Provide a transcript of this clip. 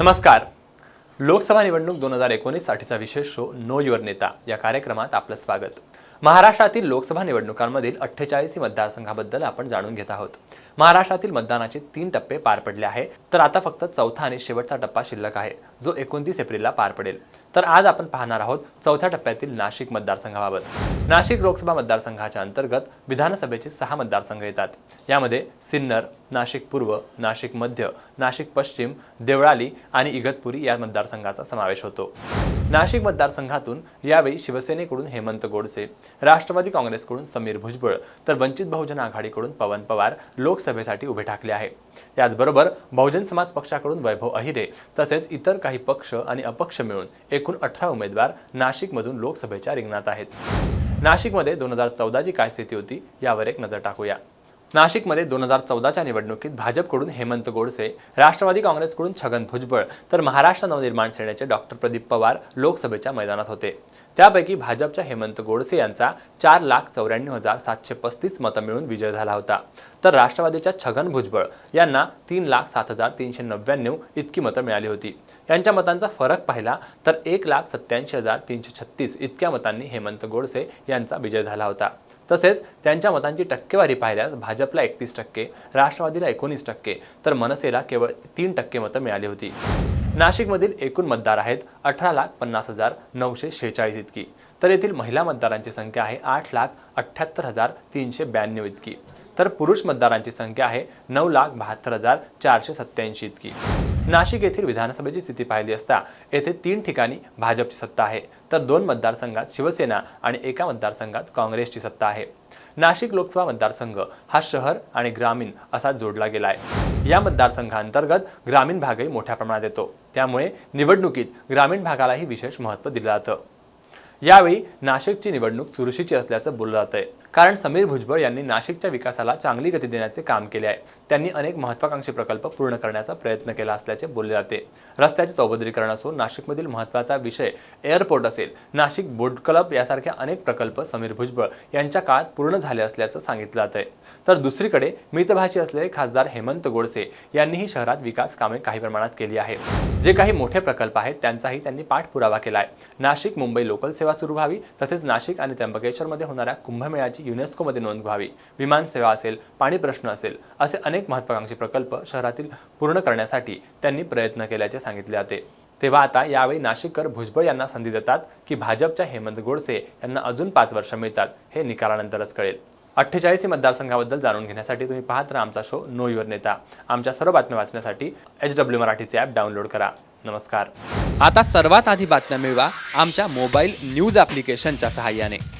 नमस्कार. लोकसभा निवडणूक दोन हजार एकोणीससाठीचा विशेष शो नो युअर नेता या कार्यक्रमात आपलं स्वागत. महाराष्ट्रातील लोकसभा निवडणुकांमधील अठ्ठेचाळीसी मतदारसंघाबद्दल आपण जाणून घेत आहोत. महाराष्ट्रातील मतदानाचे तीन टप्पे पार पडले आहे तर आता फक्त चौथा आणि शेवटचा टप्पा शिल्लक आहे जो एकोणतीस एप्रिलला पार पडेल. तर आज आपण पाहणार आहोत चौथ्या टप्प्यातील नाशिक मतदारसंघाबाबत. नाशिक लोकसभा मतदारसंघाच्या अंतर्गत विधानसभेचे सहा मतदारसंघ येतात. यामध्ये सिन्नर नाशिक पूर्व नाशिक मध्य नाशिक पश्चिम देवळाली आणि इगतपुरी या मतदारसंघाचा समावेश होतो. नाशिक मतदारसंघातून यावेळी शिवसेनेकडून हेमंत गोडसे राष्ट्रवादी काँग्रेसकडून समीर भुजबळ तर वंचित बहुजन आघाडीकडून पवन पवार लोकसभेसाठी उभे ठाकले आहे याचबरोबर बहुजन समाज पक्षाकडून वैभव अहिरे तसेच इतर काही पक्ष आणि अपक्ष मिळून एकूण अठरा उमेदवार नाशिकमधून लोकसभेच्या रिंगणात आहेत. नाशिकमध्ये दोन हजार चौदाची काय स्थिती होती यावर एक नजर टाकूया. नाशिकमध्ये दोन हजार चौदाच्या निवडणुकीत भाजपकडून हेमंत गोडसे राष्ट्रवादी काँग्रेसकडून छगन भुजबळ तर महाराष्ट्र नवनिर्माण सेनेचे डॉक्टर प्रदीप पवार लोकसभेच्या मैदानात होते. त्यापैकी भाजपच्या हेमंत गोडसे यांचा चार लाख चौऱ्याण्णव हजार सातशे पस्तीस मतं मिळून विजय झाला होता. तर राष्ट्रवादीच्या छगन भुजबळ यांना तीन लाख सात हजार तीनशे नव्याण्णव इतकी मतं मिळाली होती. यांच्या मतांचा फरक पाहिला तर एक लाख सत्याऐंशी हजार तीनशे छत्तीस इतक्या मतांनी हेमंत गोडसे यांचा विजय झाला होता. तसेच त्यांच्या मतांची टक्केवारी पाहिल्यास भाजपला एकतीस टक्के राष्ट्रवादीला एकोणीस टक्के तर मनसेला केवळ तीन टक्के मतं मिळाली होती. नाशिकमधील एकूण मतदार आहेत अठरा लाख पन्नास हजार नऊशे शेहेचाळीस इतकी. तर येथील महिला मतदारांची संख्या आहे आठ लाख अठ्ठ्याहत्तर हजार तीनशे ब्याण्णव इतकी. तर पुरुष मतदारांची संख्या आहे नऊ लाख बहात्तर हजार चारशे सत्त्याऐंशी इतकी. नाशिक येथील विधानसभेची स्थिती पाहिली असता येथे तीन ठिकाणी भाजपची सत्ता आहे. तर दोन मतदारसंघात शिवसेना आणि एका मतदारसंघात काँग्रेसची सत्ता आहे. नाशिक लोकसभा मतदारसंघ हा शहर आणि ग्रामीण असा जोडला गेला आहे या मतदारसंघांतर्गत ग्रामीण भागही मोठ्या प्रमाणात येतो. त्यामुळे निवडणुकीत ग्रामीण भागालाही विशेष महत्त्व दिलं जातं. यावेळी नाशिकची निवडणूक चुरशीची असल्याचं बोललं जातं आहे कारण समीर भुजबळ यांनी नाशिकच्या विकासाला चांगली गती देण्याचे काम केले आहे. त्यांनी अनेक महत्वाकांक्षी प्रकल्प पूर्ण करण्याचा प्रयत्न केला असल्याचे बोलले जाते. रस्त्याचे चौबदरीकरण असो नाशिकमधील महत्त्वाचा विषय एअरपोर्ट असेल. नाशिक बोट क्लब यासारख्या अनेक प्रकल्प समीर भुजबळ यांच्या काळात पूर्ण झाले असल्याचं सांगितलं जात आहे तर दुसरीकडे मितभाषी असलेले खासदार हेमंत गोडसे यांनीही शहरात विकास कामे काही प्रमाणात केली आहेत. जे काही मोठे प्रकल्प आहेत त्यांचाही त्यांनी पाठपुरावा केला आहे नाशिक मुंबई लोकल सेवा सुरू व्हावी तसेच नाशिक आणि त्र्यंबकेश्वरमध्ये होणाऱ्या कुंभमेळ्याची युनेस्कोमध्ये नोंद व्हावी. विमान सेवा असेल पाणी प्रश्न असेल असे अनेक महत्वाकांक्षी प्रकल्प शहरातील पूर्ण करण्यासाठी त्यांनी प्रयत्न केल्याचे सांगितले जाते. तेव्हा आता यावेळी नाशिककर भुजबळ यांना संधी देतात की भाजपच्या हेमंत गोडसे यांना अजून पाच वर्ष मिळतात हे निकालानंतरच कळेल. अठ्ठेचाळीस मतदारसंघाबद्दल जाणून घेण्यासाठी तुम्ही पाहत राहा आमचा शो नो युअर नेता. आमच्या सर्व बातम्या वाचण्यासाठी एच डब्ल्यू मराठीचे ॲप डाउनलोड करा. नमस्कार. आता सर्वात आधी बातम्या मिळवा आमच्या मोबाईल न्यूज ॲप्लिकेशनच्या सहाय्याने.